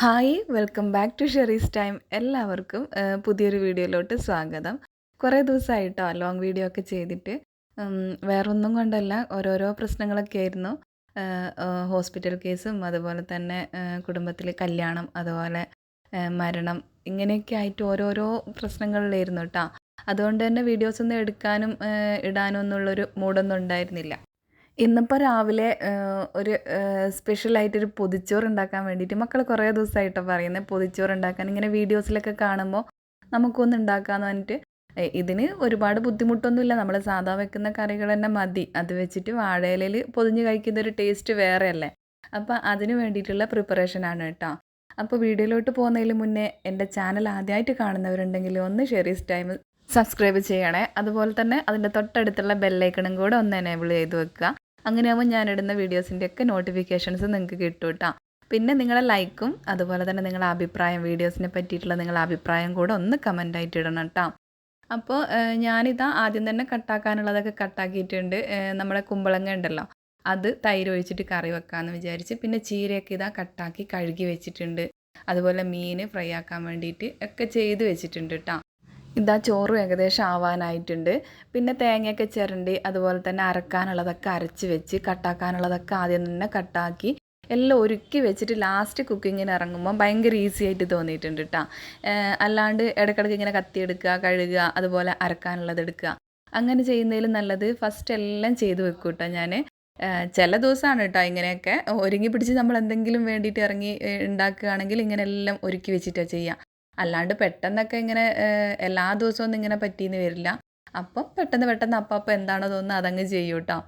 Hi welcome back to Sherry's time എല്ലാവർക്കും പുതിയൊരു വീഡിയോയിലോട്ട് സ്വാഗതം. കുറേ ദിവസമായിട്ടോ ലോങ് വീഡിയോ ഒക്കെ ചെയ്തിട്ട് വേറെ വേറൊന്നും കൊണ്ടല്ല ഓരോരോ പ്രശ്നങ്ങളൊക്കെ ആയിരുന്നു. ഹോസ്പിറ്റൽ കേസും അതുപോലെ തന്നെ കുടുംബത്തിൽ കല്യാണം അതുപോലെ മരണം ഇങ്ങനെയൊക്കെ ആയിട്ട് ഓരോരോ പ്രശ്നങ്ങളിലായിരുന്നു കേട്ടോ അതുകൊണ്ട് തന്നെ വീഡിയോസ് ഒന്നും എടുക്കാനും ഇടാനും ഒന്നുള്ളൊരു മൂഡൊന്നും ഉണ്ടായിരുന്നില്ല. ഇന്നിപ്പോൾ രാവിലെ ഒരു സ്പെഷ്യലായിട്ടൊരു പൊതിച്ചോറ് ഉണ്ടാക്കാൻ വേണ്ടിയിട്ട് മക്കൾ കുറേ ദിവസമായിട്ടോ പറയുന്നത് പൊതിച്ചോറ് ഉണ്ടാക്കാൻ ഇങ്ങനെ വീഡിയോസിലൊക്കെ കാണുമ്പോൾ നമുക്കൊന്ന് ഉണ്ടാക്കാമെന്ന് പറഞ്ഞിട്ട് ഇതിന് ഒരുപാട് ബുദ്ധിമുട്ടൊന്നുമില്ല. നമ്മൾ സാധാ വെക്കുന്ന കറികൾ തന്നെ മതി. അത് വെച്ചിട്ട് വാഴയിലയിൽ പൊതിഞ്ഞ് കഴിക്കുന്ന ഒരു ടേസ്റ്റ് വേറെയല്ലേ. അപ്പോൾ അതിന് വേണ്ടിയിട്ടുള്ള പ്രിപ്പറേഷനാണ് കേട്ടോ. അപ്പോൾ വീഡിയോയിലോട്ട് പോകുന്നതിന് മുന്നേ എന്റെ ചാനൽ ആദ്യമായിട്ട് കാണുന്നവരുണ്ടെങ്കിൽ ഒന്ന് ഷെറീസ് ടൈം സബ്സ്ക്രൈബ് ചെയ്യണേ. അതുപോലെ തന്നെ അതിന്റെ തൊട്ടടുത്തുള്ള ബെല്ലൈക്കണും കൂടെ ഒന്ന് എനേബിൾ ചെയ്ത് വെക്കുക. അങ്ങനെയാകുമ്പോൾ ഞാനിടുന്ന വീഡിയോസിന്റെ ഒക്കെ നോട്ടിഫിക്കേഷൻസ് നിങ്ങൾക്ക് കിട്ടും കേട്ടോ പിന്നെ നിങ്ങളെ ലൈക്കും അതുപോലെ തന്നെ നിങ്ങളുടെ അഭിപ്രായം വീഡിയോസിനെ പറ്റിയിട്ടുള്ള നിങ്ങളുടെ അഭിപ്രായം കൂടെ ഒന്ന് കമന്റായിട്ട് ഇടണം കേട്ടോ അപ്പോൾ ഞാനിതാ ആദ്യം തന്നെ കട്ടാക്കാനുള്ളതൊക്കെ കട്ടാക്കിയിട്ടുണ്ട് നമ്മുടെ കുമ്പളങ്ങ ഉണ്ടല്ലോ അത് തൈര് ഒഴിച്ചിട്ട് കറി വെക്കാമെന്ന് വിചാരിച്ച് പിന്നെ ചീരയൊക്കെ ഇതാ കട്ടാക്കി കഴുകി വെച്ചിട്ടുണ്ട്. അതുപോലെ മീൻ ഫ്രൈ ആക്കാൻ വേണ്ടിയിട്ട് ഒക്കെ ചെയ്ത് വെച്ചിട്ടുണ്ട് കേട്ടോ ഇതാ ചോറും ഏകദേശം ആവാനായിട്ടുണ്ട്. പിന്നെ തേങ്ങയൊക്കെ ചിരണ്ടി അതുപോലെ തന്നെ അരക്കാനുള്ളതൊക്കെ അരച്ച് വെച്ച് കട്ടാക്കാനുള്ളതൊക്കെ ആദ്യം തന്നെ കട്ടാക്കി എല്ലാം ഒരുക്കി വെച്ചിട്ട് ലാസ്റ്റ് കുക്കിങ്ങിന് ഇറങ്ങുമ്പോൾ ഭയങ്കര ഈസി ആയിട്ട് തോന്നിയിട്ടുണ്ട് കേട്ടോ അല്ലാണ്ട് ഇടയ്ക്കിടയ്ക്ക് ഇങ്ങനെ കത്തിയെടുക്കുക കഴുകുക അതുപോലെ അരക്കാനുള്ളത് എടുക്കുക. അങ്ങനെ ചെയ്യുന്നതിലും നല്ലത് ഫസ്റ്റ് എല്ലാം ചെയ്ത് വെക്കും കേട്ടോ ഞാൻ ചില ദിവസമാണ് കേട്ടോ ഇങ്ങനെയൊക്കെ. ഒരുങ്ങി പിടിച്ച് നമ്മൾ എന്തെങ്കിലും വേണ്ടിയിട്ട് ഇറങ്ങി ഉണ്ടാക്കുകയാണെങ്കിൽ ഇങ്ങനെ എല്ലാം ഒരുക്കി വെച്ചിട്ടാണ് ചെയ്യുക അല്ലാണ്ട് പെട്ടെന്നൊക്കെ ഇങ്ങനെ എല്ലാ ദിവസവും ഒന്നും ഇങ്ങനെ പറ്റിയെന്ന് വരില്ല. അപ്പം പെട്ടെന്ന് പെട്ടെന്ന് അപ്പം എന്താണോ തോന്നുന്നത് അതങ്ങ് ചെയ്യൂ കേട്ടോ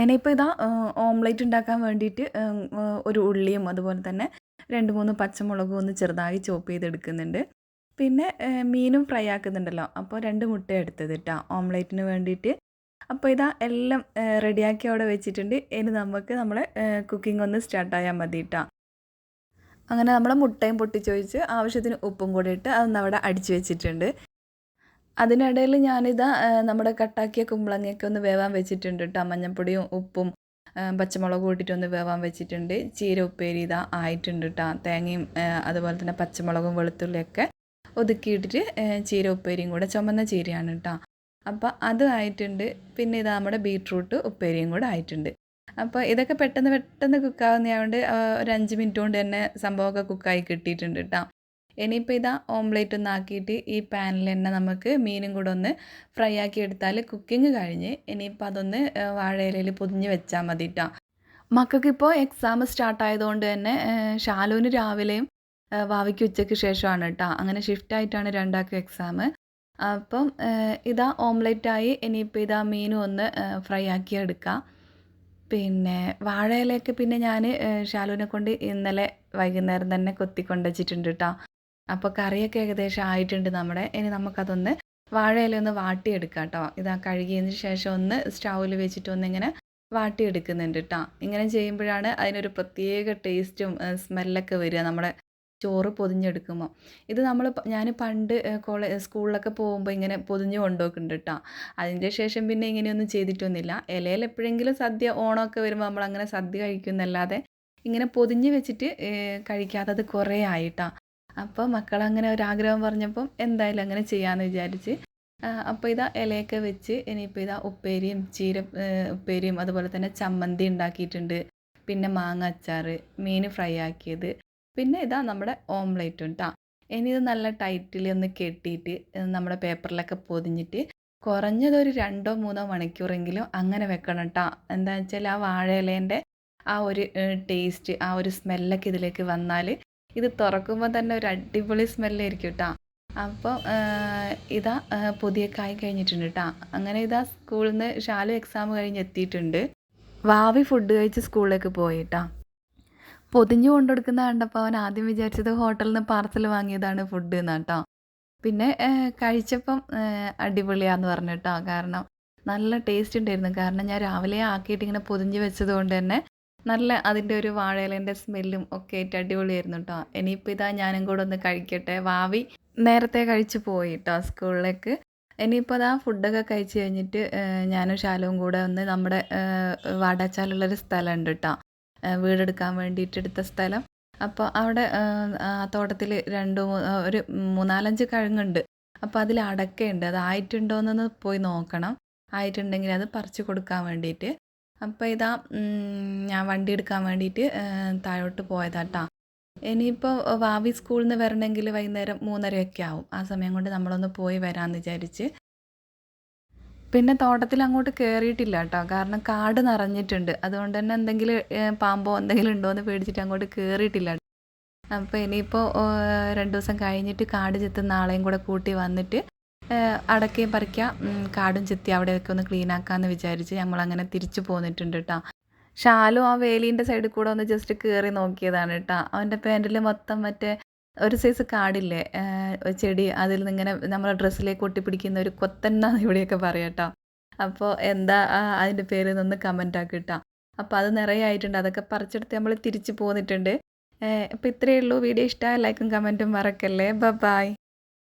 ഇനിയിപ്പോൾ ഇതാ ഓംലേറ്റ് ഉണ്ടാക്കാൻ വേണ്ടിയിട്ട് ഒരു ഉള്ളിയും അതുപോലെ തന്നെ രണ്ട് മൂന്ന് പച്ചമുളകും ഒന്ന് ചെറുതായി ചോപ്പ് ചെയ്തെടുക്കുന്നുണ്ട്. പിന്നെ മീനും ഫ്രൈ ആക്കുന്നുണ്ടല്ലോ അപ്പോൾ രണ്ട് മുട്ട എടുത്തത് കേട്ടോ ഓംലേറ്റിന് വേണ്ടിയിട്ട്. അപ്പോൾ ഇതാ എല്ലാം റെഡിയാക്കി അവിടെ വെച്ചിട്ടുണ്ട്. ഇനി നമുക്ക് നമ്മളെ കുക്കിംഗ് ഒന്ന് സ്റ്റാർട്ടായാൽ മതി കേട്ടോ അങ്ങനെ നമ്മൾ മുട്ടയും പൊട്ടിച്ചൊഴിച്ച് ആവശ്യത്തിന് ഉപ്പും കൂടി ഇട്ട് അതൊന്ന് അവിടെ അടിച്ചു വെച്ചിട്ടുണ്ട്. അതിനിടയിൽ ഞാനിതാ നമ്മുടെ കട്ടാക്കിയ കുമ്പളങ്ങയൊക്കെ ഒന്ന് വേവാൻ വെച്ചിട്ടുണ്ട് കേട്ടോ മഞ്ഞൾപ്പൊടിയും ഉപ്പും പച്ചമുളക് ഇട്ടിട്ട് ഒന്ന് വേവാൻ വെച്ചിട്ടുണ്ട്. ചീര ഉപ്പേരി ഇതാ ആയിട്ടുണ്ട് കേട്ടോ തേങ്ങയും അതുപോലെ തന്നെ പച്ചമുളകും വെളുത്തുള്ളിയൊക്കെ ഒതുക്കിയിട്ടിട്ട് ചീര ഉപ്പേരിയും കൂടെ ചുമന്ന ചീരയാണ് കേട്ടോ അപ്പോൾ അത് ആയിട്ടുണ്ട്. പിന്നെ ഇതാ നമ്മുടെ ബീട്രൂട്ട് ഉപ്പേരിയും കൂടെ ആയിട്ടുണ്ട്. അപ്പോൾ ഇതൊക്കെ പെട്ടെന്ന് പെട്ടെന്ന് കുക്കാവുന്നതുകൊണ്ട് ഒരു അഞ്ച് മിനിറ്റ് കൊണ്ട് തന്നെ സംഭവമൊക്കെ കുക്കായി കിട്ടിയിട്ടുണ്ട് കേട്ടോ ഇനിയിപ്പോൾ ഇതാ ഓംലേറ്റ് ഒന്ന് ആക്കിയിട്ട് ഈ പാനിൽ തന്നെ നമുക്ക് മീനും കൂടെ ഒന്ന് ഫ്രൈ ആക്കി എടുത്താൽ കുക്കിംഗ് കഴിഞ്ഞ് ഇനിയിപ്പോൾ അതൊന്ന് വാഴയിലയിൽ പൊതിഞ്ഞ് വെച്ചാൽ മതി കേട്ടോ മക്കൾക്കിപ്പോൾ എക്സാം സ്റ്റാർട്ട് ആയതുകൊണ്ട് തന്നെ ഷാലുവിന് രാവിലെയും വാവയ്ക്ക് ഉച്ചയ്ക്ക് ശേഷമാണ് കേട്ടോ അങ്ങനെ ഷിഫ്റ്റ് ആയിട്ടാണ് രണ്ടാൾക്കും എക്സാം അപ്പം ഇതാ ഓംലേറ്റായി ഇനിയിപ്പോൾ ഇതാ മീനും ഒന്ന് ഫ്രൈ ആക്കി എടുക്കാം. പിന്നെ വാഴയിലയൊക്കെ പിന്നെ ഞാൻ ഷാലുവിനെ കൊണ്ട് ഇന്നലെ വൈകുന്നേരം തന്നെ കൊത്തിക്കൊണ്ട് വച്ചിട്ടുണ്ട് കേട്ടോ അപ്പോൾ കറിയൊക്കെ ഏകദേശം ആയിട്ടുണ്ട് നമ്മുടെ. ഇനി നമുക്കതൊന്ന് വാഴയില ഒന്ന് വാട്ടിയെടുക്കാം കേട്ടോ ഇതാ കഴുകിയതിന് ശേഷം ഒന്ന് സ്റ്റൗവിൽ വെച്ചിട്ട് ഒന്ന് ഇങ്ങനെ വാട്ടിയെടുക്കുന്നുണ്ട് കേട്ടോ ഇങ്ങനെ ചെയ്യുമ്പോഴാണ് അതിനൊരു പ്രത്യേക ടേസ്റ്റും സ്മെല്ലൊക്കെ വരിക നമ്മുടെ ചോറ് പൊതിഞ്ഞെടുക്കുമ്പോൾ ഇത് നമ്മൾ ഞാൻ പണ്ട് കോളേജ് സ്കൂളിലൊക്കെ പോകുമ്പോൾ ഇങ്ങനെ പൊതിഞ്ഞ് കൊണ്ടുപോക്കുന്നുണ്ട് കേട്ടോ അതിന്റെ ശേഷം പിന്നെ ഇങ്ങനെയൊന്നും ചെയ്തിട്ടൊന്നുമില്ല. ഇലയിൽ എപ്പോഴെങ്കിലും സദ്യ ഓണമൊക്കെ വരുമ്പോൾ നമ്മൾ അങ്ങനെ സദ്യ കഴിക്കുന്നല്ലാതെ ഇങ്ങനെ പൊതിഞ്ഞ് വെച്ചിട്ട് കഴിക്കാത്തത് കുറേ ആയിട്ടാ. അപ്പോൾ മക്കളങ്ങനെ ഒരാഗ്രഹം പറഞ്ഞപ്പം എന്തായാലും അങ്ങനെ ചെയ്യാമെന്ന് വിചാരിച്ച് അപ്പോൾ ഇതാ ഇലയൊക്കെ വെച്ച് ഇനിയിപ്പോൾ ഇതാ ഉപ്പേരിയും ചീര ഉപ്പേരിയും അതുപോലെ തന്നെ ചമ്മന്തി ഉണ്ടാക്കിയിട്ടുണ്ട്. പിന്നെ മാങ്ങ അച്ചാർ മീൻ ഫ്രൈ ആക്കിയത്. പിന്നെ ഇതാ നമ്മുടെ ഓംലേറ്റും കേട്ടോ ഇനി ഇത് നല്ല ടൈറ്റിൽ ഒന്ന് കെട്ടിയിട്ട് നമ്മുടെ പേപ്പറിലൊക്കെ പൊതിഞ്ഞിട്ട് കുറഞ്ഞതൊരു രണ്ടോ മൂന്നോ മണിക്കൂറെങ്കിലും അങ്ങനെ വെക്കണം കേട്ടോ എന്താണെന്ന് വെച്ചാൽ ആ വാഴയിലേന്റെ ആ ഒരു ടേസ്റ്റ് ആ ഒരു സ്മെല്ലൊക്കെ ഇതിലേക്ക് വന്നാൽ ഇത് തുറക്കുമ്പോൾ തന്നെ ഒരു അടിപൊളി സ്മെല്ലായിരിക്കും കേട്ടോ അപ്പോൾ ഇതാ പുതിയ കായ് കഴിഞ്ഞിട്ടുണ്ട് കേട്ടോ അങ്ങനെ ഇതാ സ്കൂളിൽ നിന്ന് ഷാലു എക്സാം കഴിഞ്ഞ് എത്തിയിട്ടുണ്ട്. വാവി ഫുഡ് കഴിച്ച് സ്കൂളിലേക്ക് പോയിട്ടാ പൊതിഞ്ഞു കൊണ്ടുകൊടുക്കുന്ന കണ്ടപ്പോൾ അവൻ ആദ്യം വിചാരിച്ചത് ഹോട്ടലിൽ നിന്ന് പാർസൽ വാങ്ങിയതാണ് ഫുഡ് എന്നാണ് കേട്ടോ. പിന്നെ കഴിച്ചപ്പം അടിപൊളിയാന്ന് പറഞ്ഞു കേട്ടോ. കാരണം നല്ല ടേസ്റ്റ് ഉണ്ടായിരുന്നു. കാരണം ഞാൻ രാവിലെ ആക്കിയിട്ട് ഇങ്ങനെ പൊതിഞ്ഞ് വെച്ചത് കൊണ്ട് തന്നെ നല്ല അതിന്റെ ഒരു വാഴയിലേന്റെ സ്മെല്ലും ഒക്കെ ആയിട്ട് അടിപൊളിയായിരുന്നു കേട്ടോ. ഇനിയിപ്പോൾ ഇതാ ഞാനും കൂടെ ഒന്ന് കഴിക്കട്ടെ. വാവി നേരത്തെ കഴിച്ച് പോയി കേട്ടോ സ്കൂളിലേക്ക്. ഇനിയിപ്പോൾ അതാ ഫുഡൊക്കെ കഴിച്ച് കഴിഞ്ഞിട്ട് ഞാനും ശാലവും കൂടെ ഒന്ന് നമ്മുടെ വാടാച്ചാലുള്ളൊരു സ്ഥലമുണ്ട് കേട്ടോ. വീടെടുക്കാൻ വേണ്ടിയിട്ട് എടുത്ത സ്ഥലം. അപ്പോൾ അവിടെ ആ, തോട്ടത്തിൽ രണ്ട് ഒരു മൂന്നാലഞ്ച് കിഴങ്ങുണ്ട്. അപ്പോൾ അതിൽ അടക്കയുണ്ട്. അത് ആയിട്ടുണ്ടോയെന്നൊന്ന് പോയി നോക്കണം. ആയിട്ടുണ്ടെങ്കിൽ അത് പറിച്ചു കൊടുക്കാൻ വേണ്ടിയിട്ട്. അപ്പോൾ ഇതാ ഞാൻ വണ്ടി എടുക്കാൻ വേണ്ടിയിട്ട് താഴോട്ട് പോയതാട്ടാ. ഇനിയിപ്പോൾ വാവി സ്കൂളിൽ നിന്ന് വരണമെങ്കിൽ വൈകുന്നേരം മൂന്നരയൊക്കെ ആവും. ആ സമയം കൊണ്ട് നമ്മളൊന്ന് പോയി വരാമെന്ന് വിചാരിച്ച് പിന്നെ തോട്ടത്തിൽ അങ്ങോട്ട് കയറിയിട്ടില്ല കേട്ടോ. കാരണം കാട് നിറഞ്ഞിട്ടുണ്ട്. അതുകൊണ്ട് തന്നെ എന്തെങ്കിലും പാമ്പോ എന്തെങ്കിലും ഉണ്ടോ എന്ന് പേടിച്ചിട്ട് അങ്ങോട്ട് കയറിയിട്ടില്ല അപ്പോൾ ഇനിയിപ്പോൾ രണ്ട് ദിവസം കഴിഞ്ഞിട്ട് കാട് ചെത്തുന്ന ആളെയും കൂടെ കൂട്ടി വന്നിട്ട് അടക്കയും പറിക്കാം. കാടും ചെത്തി അവിടെയൊക്കെ ഒന്ന് ക്ലീൻ ആക്കാമെന്ന് വിചാരിച്ച് ഞങ്ങളങ്ങനെ തിരിച്ചു പോന്നിട്ടുണ്ട് കേട്ടോ. ഷാലും ആ വേലീന്റെ സൈഡിൽ കൂടെ ഒന്ന് ജസ്റ്റ് കയറി നോക്കിയതാണ് കേട്ടോ. അവന്റെ പാന്റിൽ മൊത്തം മറ്റേ ഒരു സൈസ് കാടില്ലേ? ചെടി അതിൽ നിന്ന് ഇങ്ങനെ നമ്മളെ ഡ്രസ്സിലേക്ക് ഒട്ടിപ്പിടിക്കുന്ന ഒരു കൊത്തന്നാന്ന് ഇവിടെയൊക്കെ പറയാം കേട്ടോ. അപ്പോൾ എന്താ അതിന്റെ പേര് നിന്ന് കമന്റ് ആക്കി കേട്ടോ. അപ്പോൾ അത് നിറയെ ആയിട്ടുണ്ട്. അതൊക്കെ പറിച്ചെടുത്ത് നമ്മൾ തിരിച്ചു പോന്നിട്ടുണ്ട്. അപ്പോൾ ഇത്രയേ ഉള്ളൂ. വീഡിയോ ഇഷ്ടമായ ലൈക്കും കമന്റും മറക്കല്ലേ. ബ ബായ്